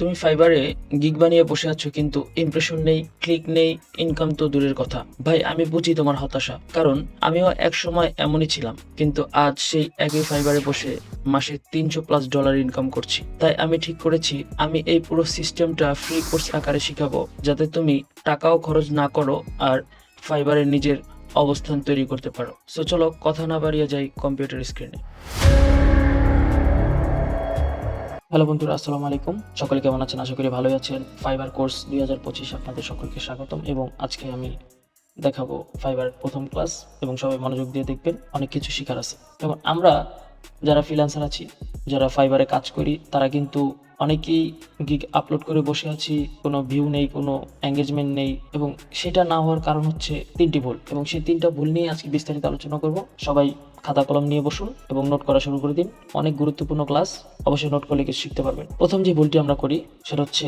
তুমি ফাইবারে গিগ বানিয়ে বসে আছো, কিন্তু ইমপ্রেশন নেই ক্লিক নেই ইনকাম তো দূরের কথা। ভাই, আমি বুঝি তোমার হতাশা, কারণ আমিও এক সময় এমনই ছিলাম, কিন্তু আজ সেই একই ফাইবারে বসে মাসে তিনশো প্লাস ডলার ইনকাম করছি। তাই আমি ঠিক করেছি, আমি এই পুরো সিস্টেমটা ফ্রি কোর্স আকারে শিখাবো, যাতে তুমি টাকাও খরচ না করো আর ফাইবারে নিজের অবস্থান তৈরি করতে পারো। সো চলো, কথা না বাড়িয়ে যাই কম্পিউটার স্ক্রিনে হ্যালো বন্ধুরা, আসসালামু আলাইকুম। সকলে কেমন আছেন? আশা করি ভালোই আছেন। ফাইবার কোর্স দুই হাজার পঁচিশ আপনাদের সকলকে স্বাগতম এবং আজকে আমি দেখাবো ফাইবার প্রথম ক্লাস এবং সবাই মনোযোগ দিয়ে দেখবেন, অনেক কিছু শেখার আছে। এবং আমরা যারা ফ্রিল্যান্সার আছি, যারা ফাইবারে কাজ করি, তারা কিন্তু অনেকেই গিগ আপলোড করে বসে আছি, কোনো ভিউ নেই, কোনো এঙ্গেজমেন্ট নেই এবং সেটা না হওয়ার কারণ হচ্ছে তিনটি ভুল এবং সেই তিনটা ভুল নিয়ে আজকে বিস্তারিত আলোচনা করব। সবাই খাতা কলম নিয়ে বসুন এবং নোট করা শুরু করে দিন। অনেক গুরুত্বপূর্ণ ক্লাস অবশ্যই নোট করলে কিছু শিখতে পারবেন। প্রথম যে ভুলটি আমরা করি, সেটা হচ্ছে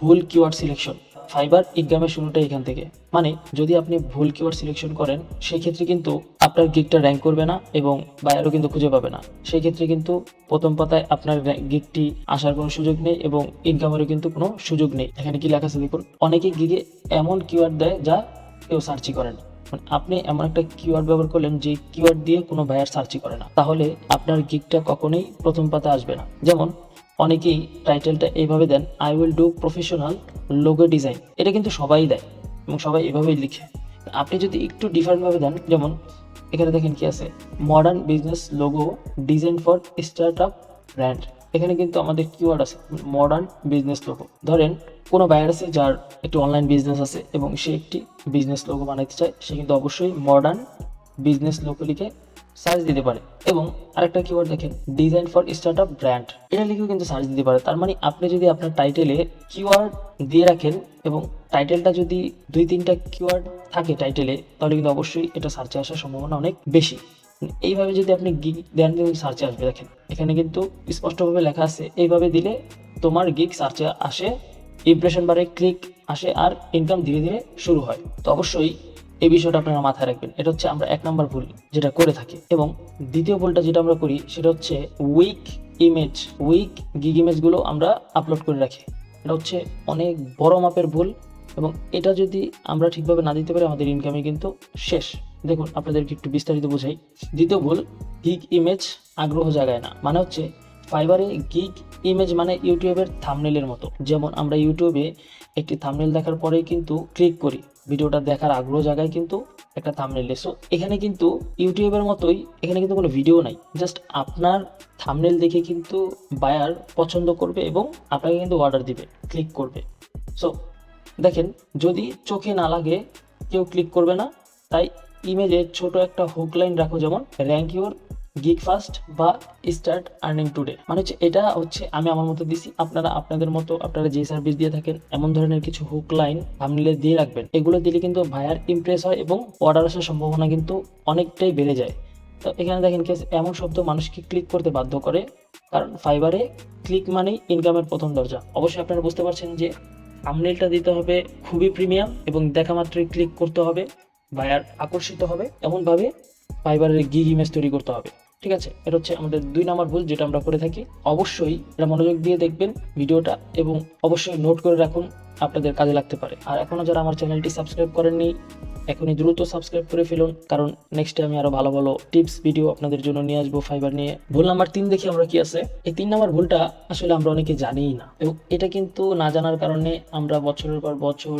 ভুল কিওয়ার্ড সিলেকশন ফাইবার এক্সামের শুরুটা এখান থেকে। মানে যদি আপনি ভুল কিওয়ার্ড সিলেকশন করেন সেই ক্ষেত্রে কিন্তু আপনার গিকটা র্যাঙ্ক করবে না এবং বাইরেও কিন্তু খুঁজে পাবে না। সেই ক্ষেত্রে কিন্তু প্রথম পাতায় আপনার গিকটি আসার কোনো সুযোগ নেই এবং ইনকামেরও কিন্তু কোনো সুযোগ নেই। এখানে কি লেখা আছে দেখুন? অনেকে গিগে এমন কিওয়ার্ড দেয় যা কেউ সার্চই করে না। মানে আপনি এমন একটা কিওয়ার্ড ব্যবহার করলেন যে কিওয়ার্ড দিয়ে কোনো বায়ার সার্চই করে না। তাহলে আপনার গিকটা কখনোই প্রথম পাতা আসবে না। যেমন, অনেকেই টাইটেলটা এইভাবে then I will do professional logo design এটা কিন্তু সবাই দেয় এবং সবাই এভাবেই লিখে। আপনি যদি একটু ডিফারেন্টভাবে দেন, যেমন, এখানে দেখেন কি আছে modern business logo design for startup brand এখানে কিন্তু আমাদের কিওয়ার্ড আছে মডার্ন বিজনেস লোগো ধরেন কোনো বায়ার আছে যার একটি অনলাইন বিজনেস আছে এবং সে একটি বিজনেস লোগো বানাইতে চায়, সে কিন্তু অবশ্যই মডার্ন বিজনেস লোগো লিখে সার্চ দিতে পারে। এবং আরেকটা কিওয়ার্ড দেখেন design for startup brand এটা লিখেও কিন্তু সার্চ দিতে পারে। তার মানে আপনি যদি আপনার টাইটেলে কিওয়ার্ড দিয়ে রাখেন এবং টাইটেলটা যদি দুই তিনটা কিওয়ার্ড থাকে টাইটেলে তাহলে কিন্তু অবশ্যই এটা সার্চে আসার সম্ভাবনা অনেক বেশি। এইভাবে যদি আপনি গিগ দেন কিন্তু সার্চে আসবে দেখেন। এখানে কিন্তু স্পষ্টভাবে লেখা আছে, এইভাবে দিলে তোমার গিগ সার্চে আসে ইমপ্রেশন বারে ক্লিক আসে আর ইনকাম ধীরে ধীরে শুরু হয়। তো অবশ্যই এই বিষয়টা আপনারা মাথায় রাখবেন। এটা হচ্ছে আমরা এক নম্বর ভুল যেটা করে থাকি। এবং দ্বিতীয় ভুলটা যেটা আমরা করি সেটা হচ্ছে উইক ইমেজ উইক গিগ ইমেজগুলো আমরা আপলোড করে রাখি। এটা হচ্ছে অনেক বড় মাপের ভুল এবং এটা যদি আমরা ঠিকভাবে না দিতে পারি আমাদের ইনকামে কিন্তু শেষ। দেখুন, আপনাদেরকে একটু বিস্তারিত বোঝাই। দ্বিতীয় ভুল গিগ ইমেজ আগ্রহ জাগায় না। মানে হচ্ছে ফাইবারে গিগ ইমেজ মানে ইউটিউবের থামনেলের মতো। যেমন আমরা ইউটিউবে একটি থামনেল দেখার পরেই কিন্তু ক্লিক করি। ভিডিওটা দেখার আগ্রহ জায়গায় কিন্তু একটা থামনেল সো এখানে কিন্তু ইউটিউবের মতোই এখানে কিন্তু কোনো ভিডিও নাই। জাস্ট আপনার থামনেল দেখে কিন্তু বায়ার পছন্দ করবে এবং আপনাকে কিন্তু অর্ডার দিবে ক্লিক করবে। সো দেখেন, যদি চোখে না লাগে, কেউ ক্লিক করবে না। তাই ইমেজে ছোট একটা হুক লাইন রাখো, যেমন র্যাঙ্ক ইউর গিগ ফাস্ট বা স্টার্ট আর্নিং টুডে মানে হচ্ছে এটা হচ্ছে আমি আমার মতো দিছি, আপনারা আপনাদের মতো, আপনারা যে সার্ভিস দিয়ে থাকেন, এমন ধরনের কিছু হুক লাইন থামনেলে দিয়ে রাখবেন। এগুলো দিলে কিন্তু ভায়ার ইমপ্রেস হয় এবং অর্ডার আসার সম্ভাবনা কিন্তু অনেকটাই বেড়ে যায়। তো এখানে দেখেন কি এমন শব্দ মানুষকে ক্লিক করতে বাধ্য করে, কারণ ফাইবারে ক্লিক মানেই ইনকামের প্রথম দরজা। অবশ্যই আপনারা বুঝতে পারছেন যে থামনেলটা দিতে হবে খুবই প্রিমিয়াম এবং দেখা মাত্রই ক্লিক করতে হবে বায়ার আকর্ষিত হবে। এমনভাবে ফাইবারের গিগ ইমেজ তৈরি করতে হবে, ঠিক আছে? এটা হচ্ছে আমাদের দুই নম্বর ভুল যেটা আমরা করে থাকি। অবশ্যই এটা মনোযোগ দিয়ে দেখবেন ভিডিওটা এবং অবশ্যই নোট করে রাখুন। আপনাদের কাজে লাগতে পারে। আর এখনও যারা আমার চ্যানেলটি সাবস্ক্রাইব করেননি, এখনই দ্রুত সাবস্ক্রাইব করে ফেলুন, কারণ নেক্সটে আমি আরও ভালো ভালো টিপস ভিডিও আপনাদের জন্য নিয়ে আসব ফাইবার নিয়ে। ভুল নাম্বার তিন দেখি আমরা কি আছে? এই তিন নাম্বার ভুলটা আসলে আমরা অনেকে জানিই না। এবং এটা কিন্তু না জানার কারণে আমরা বছরের পর বছর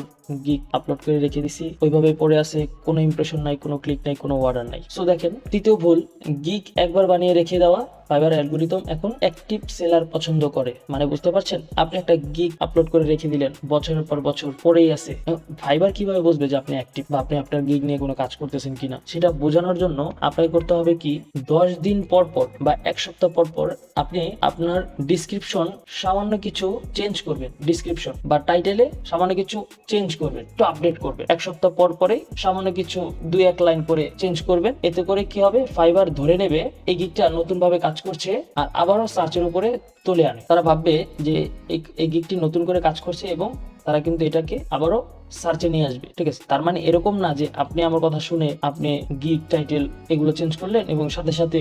গিগ আপলোড করে রেখে দিছি। ওইভাবে পড়ে আছে, কোনো ইমপ্রেশন নাই, কোনো ক্লিক নাই, কোনো অর্ডার নাই। সো দেখেন, তৃতীয় ভুল গিগ একবার বানিয়ে রেখে দেওয়া। ফাইবার অ্যালগোরিদম এখন অ্যাক্টিভ সেলার পছন্দ করে। মানে বুঝতে পারছেন? আপনি একটা গিগ আপলোড করে রেখে দিলেন, বছরের পর বছর পরেই আছে। ফাইবার কীভাবে বুঝবে যে আপনি অ্যাক্টিভ বা আপনি আপনার গিগ নিয়ে কোনো কাজ করতেছেন কিনা? সেটা বোঝানোর জন্য আপনাকে করতে হবে কি, দশ দিন পর পর বা এক সপ্তাহ পর পর আপনি আপনার ডিসক্রিপশন সামান্য কিছু চেঞ্জ করবেন ডিসক্রিপশন বা টাইটেলে সামান্য কিছু চেঞ্জ করবেন, একটু আপডেট করবেন। এক সপ্তাহ পর পরে সামান্য কিছু দুই এক লাইন করে চেঞ্জ করবেন। এতে করে কি হবে? ফাইবার ধরে নেবে, এই গিকটা নতুন ভাবে কাজ করছে, আর আবারও সার্চের উপরে তুলে আনে। তারা ভাববে যে এই- গিকটি নতুন করে কাজ করছে এবং তারা কিন্তু এটাকে আবারও সার্চে নিয়ে আসবে, ঠিক আছে? তার মানে এরকম না যে আপনি আমার কথা শুনে আপনি গিগ টাইটেল এগুলো চেঞ্জ করলেন এবং সাথে সাথে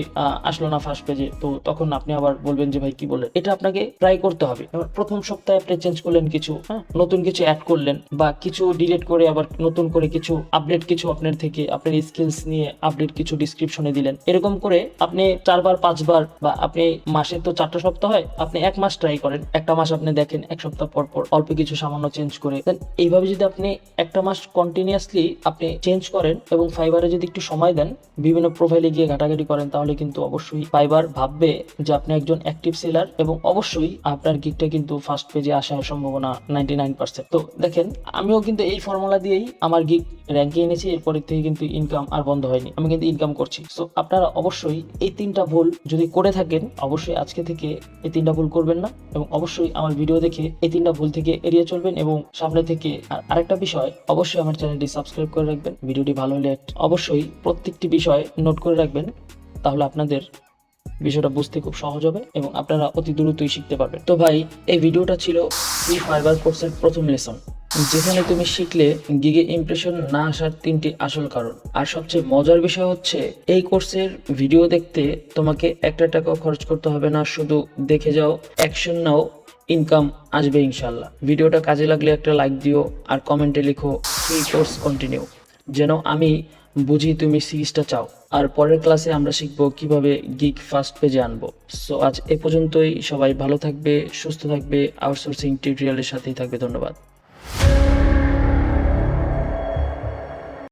আসলো না ফার্স্ট পেজে তো তখন আপনি আবার বলবেন যে, ভাই, কি বললেন? এটা আপনাকে ট্রাই করতে হবে। প্রথম সপ্তাহে আপনি চেঞ্জ করলেন কিছু হ্যাঁ? নতুন কিছু অ্যাড করলেন বা কিছু ডিলিট করে আবার নতুন করে কিছু আপডেট কিছু আপনার থেকে, আপনার স্কিলস নিয়ে আপডেট কিছু ডিসক্রিপশনে দিলেন। এরকম করে আপনি চারবার, পাঁচবার বা আপনি মাসে তো চারটা সপ্তাহ হয়, আপনি এক মাস ট্রাই করেন। একটা মাস আপনি দেখেন, এক সপ্তাহ পর পর অল্প কিছু সামান্য চেঞ্জ করে। দেন এইভাবে যদি আপনি একটা মাস কন্টিনিউয়াসলি আপনি চেঞ্জ করেন এবং ফাইবারে যদি একটু সময় দেন, বিভিন্ন প্রোফাইলে গিয়ে ঘাটাঘাটি করেন, তাহলে কিন্তু অবশ্যই ফাইবার ভাববে যে আপনি একজন অ্যাক্টিভ সেলার এবং অবশ্যই আপনার গিকটা কিন্তু ফার্স্ট পেজে আসার সম্ভাবনা নাইনটি নাইন পার্সেন্ট তো দেখেন, আমিও কিন্তু এই ফর্মুলা দিয়েই আমার গিক র্যাঙ্কে এনেছি, এরপর থেকে কিন্তু ইনকাম আর বন্ধ হয়নি। আমি কিন্তু ইনকাম করছি। সো আপনারা অবশ্যই এই তিনটা ভুল যদি করে থাকেন, অবশ্যই আজকে থেকে এই তিনটা ভুল করবেন না এবং অবশ্যই আমার ভিডিও দেখে এই তিনটা ভুল থেকে এড়িয়ে চলবেন এবং সামনে থেকে আর আরেকটা বিষয় অবশ্যই আমার চ্যানেলটি সাবস্ক্রাইব করে রাখবেন। ভিডিওটি ভালো হলে অবশ্যই প্রত্যেকটি বিষয় নোট করে রাখবেন। তাহলে আপনাদের বিষয়টা বুঝতে খুব সহজ হবে এবং আপনারা অতি দ্রুতই শিখতে পারবেন। তো ভাই, এই ভিডিওটা ছিল ফ্রি ফাইবার কোর্সের প্রথম লেসন যেখানে তুমি শিখলে গিগে ইমপ্রেশন না আসার তিনটি আসল কারণ। আর সবচেয়ে মজার বিষয় হচ্ছে, এই কোর্সের ভিডিও দেখতে তোমাকে একটা টাকাও খরচ করতে হবে না। শুধু দেখে যাও অ্যাকশন নাও। ইনকাম আসবে ইনশাল্লাহ। ভিডিওটা কাজে লাগলে একটা লাইক দিও আর কমেন্টে লিখো ফ্রি কোর্স কন্টিনিউ যেন আমি বুঝি তুমি সিরিজটা চাও। আর পরের ক্লাসে আমরা শিখব কীভাবে গিগ ফার্স্ট পেজে আনব। সো আজ এ পর্যন্তই। সবাই ভালো থাকবে, সুস্থ থাকবে। আউটসোর্সিং টিউটোরিয়ালের সাথেই থাকবে। ধন্যবাদ।